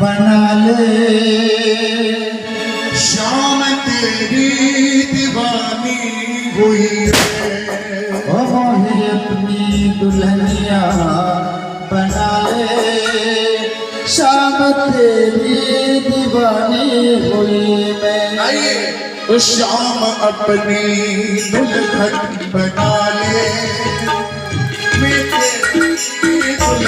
बना ले। शाम तेरी दीवानी हुई है अपनी दुल्हनिया बना ले। शाम तेरी दीवानी हुई मैं। शाम अपनी दुल्हन बना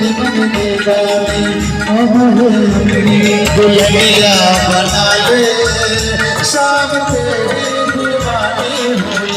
भी मन देगा दुल्हनिया बनाए शाम तेरी दीवानी हो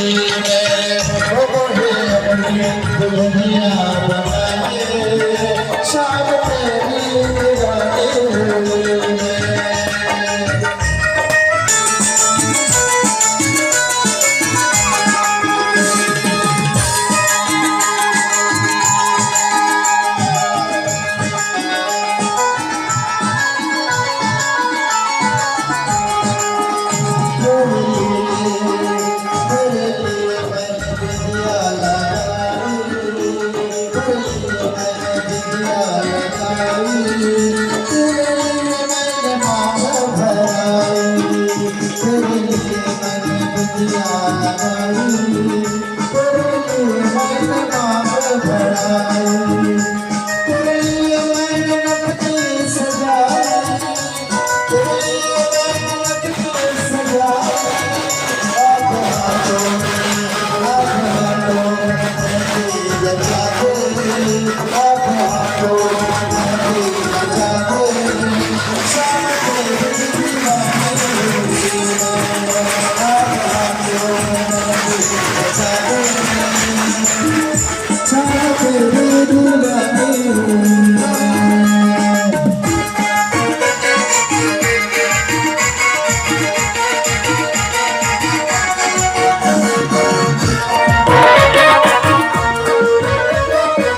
Yeah,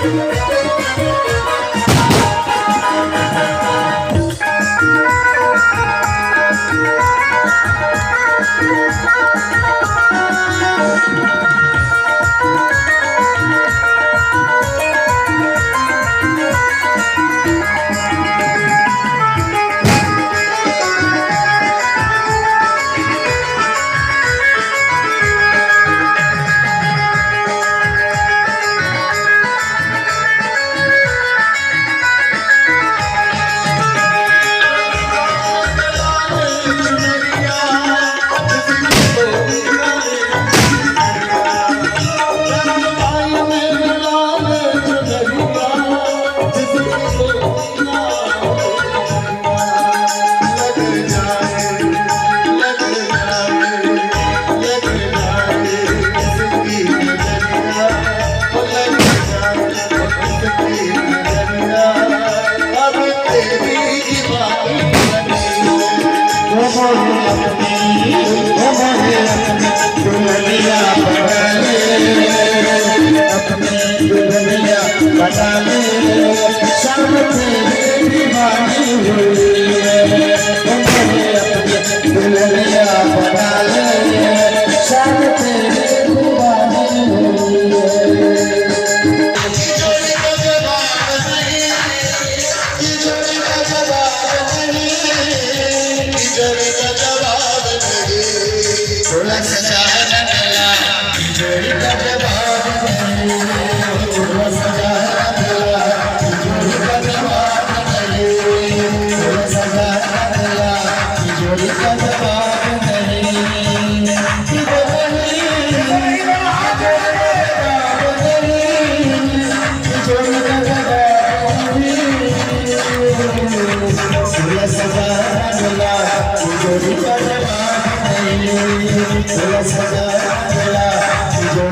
Yeah.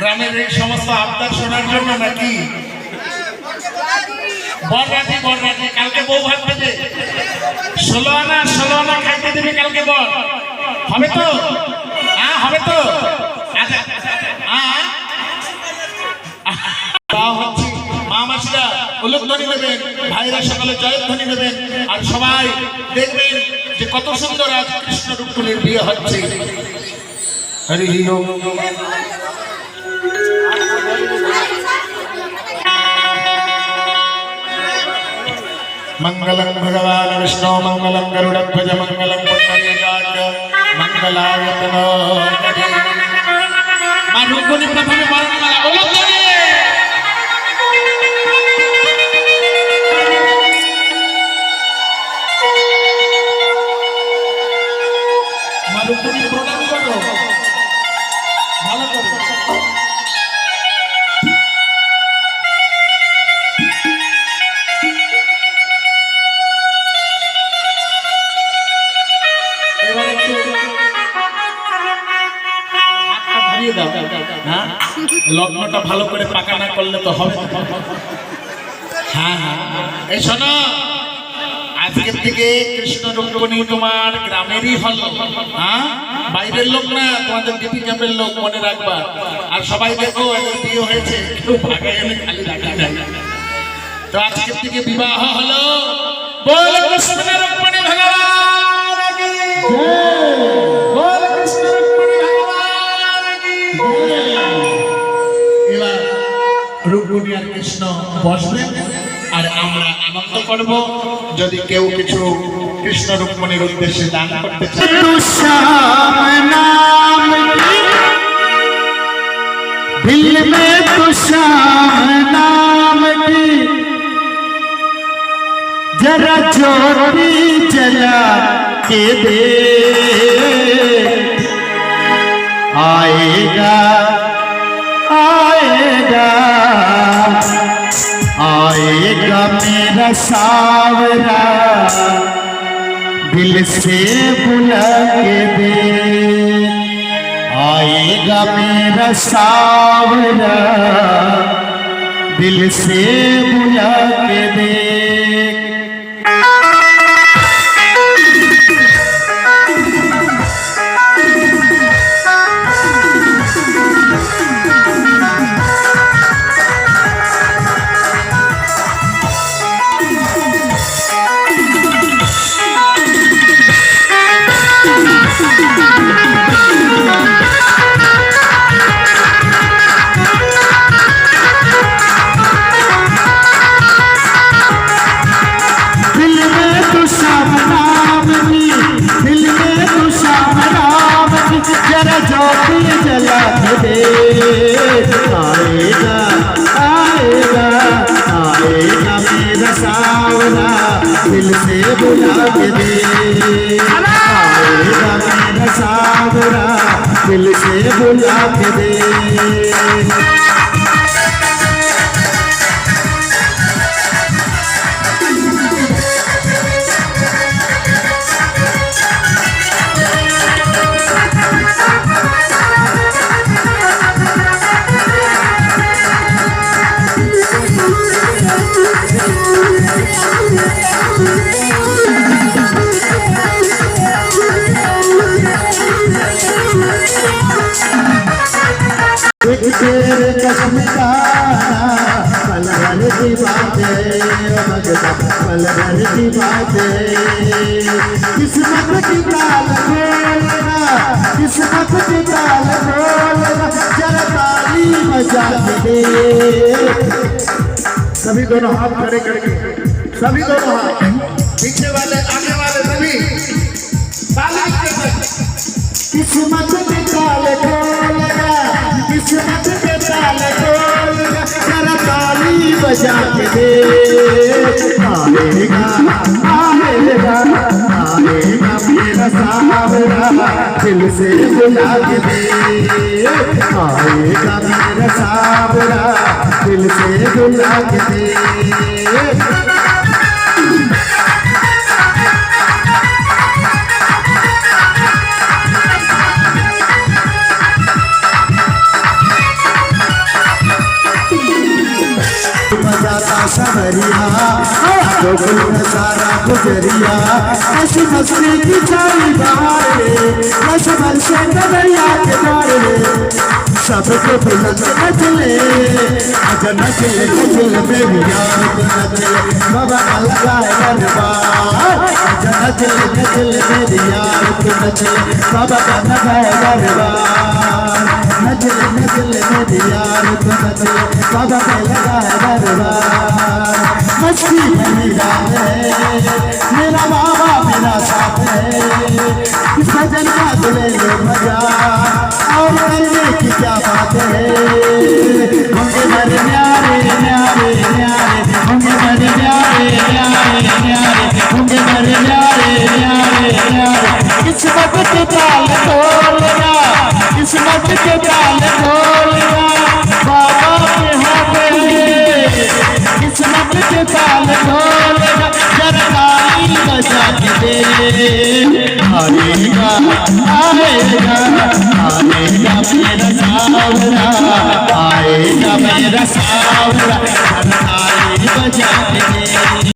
গ্রামের এই সমস্ত আবদার শোনার জন্য নাকি? বর রাজি বর রাজি কালকে বউ ভাত দেবে ষোলো আনা ষোলো আনা খাইতে দেবে কালকে বর। হবে তো? হ্যাঁ হবে তো? আচ্ছা হ্যাঁ তা হচ্ছে মা মাসিরা উলুধ্বনি দেবেন, ভাইরা সকালে জয়ধ্বনি দেবেন, আর সবাই দেখবেন যে কত সুন্দর আজ কৃষ্ণ রুক্মিণীর বিয়ে হচ্ছে। হরি मङ्गलं भगवान विष्णु मंगल गरुडध्वज मंगल पुण्डरीकाक्ष मङ्गलायतनो प्रभु मङ्गल बोलो লগ্নটা ভালো করে পাকা না করলে তো হবে। না। হ্যাঁ হ্যাঁ। এই শোনো, আজকের থেকে কৃষ্ণ রুক্মিণী তোমার গ্রামেরই হলো। হ্যাঁ? বাইরের লোক না, তোমাদের ডিপি ক্যাম্পের লোক, মনে রাখবা। আর সবাই দেখো বিয়ে হয়েছে তো আজকের থেকে বিবাহ হলো। বল কৃষ্ণ ভগবান। বসবেন আর আমরা আনন্দ করব যদি কেউ কিছু কৃষ্ণ রুক্মিণীর উদ্দেশ্যে দান করতে চায় श्याम नाम की दिल में तो श्याम नाम की जरा ज्योति जला के दे आएगा आएगा आएगा मेरा सावरा। दिल से बुला के दे। आएगा मेरा सावरा। दिल से बुला के दे। 不要别离。सभी दोनों हाथ खड़े करके। सभी दोनों हाथ। पीछे वाले, आगे वाले सभी। किस्मत के ताल खोलना किस्मत के ताल खोलना जरा ताली बजा के दे। आएगा आएगा आएगा मेरा सावरा दिल से बुला के दे। आएगा मेरा सावरा दिल से बुला के सबरिया गोकुल सारा गुजरिया ऐसी मस्ती की चारी बहार रे मन से नज़रिया के द्वार रे सबको बुलंद नचले अज नचले नचले मेरी को नचले बाबा लगाए दरबार अज नचले नचले मेरी को नचले बाबा लगाए दरबार नचले नचले मेरी को नचले बाबा लगाए दरबार मस्ती रात है मेरा बाबा मेरा साथ है इस भजन का तुले मज़ा और आएगा आएगा आएगा मेरा सावरा आएगा मेरा सावरा जरा ताली बजा के दे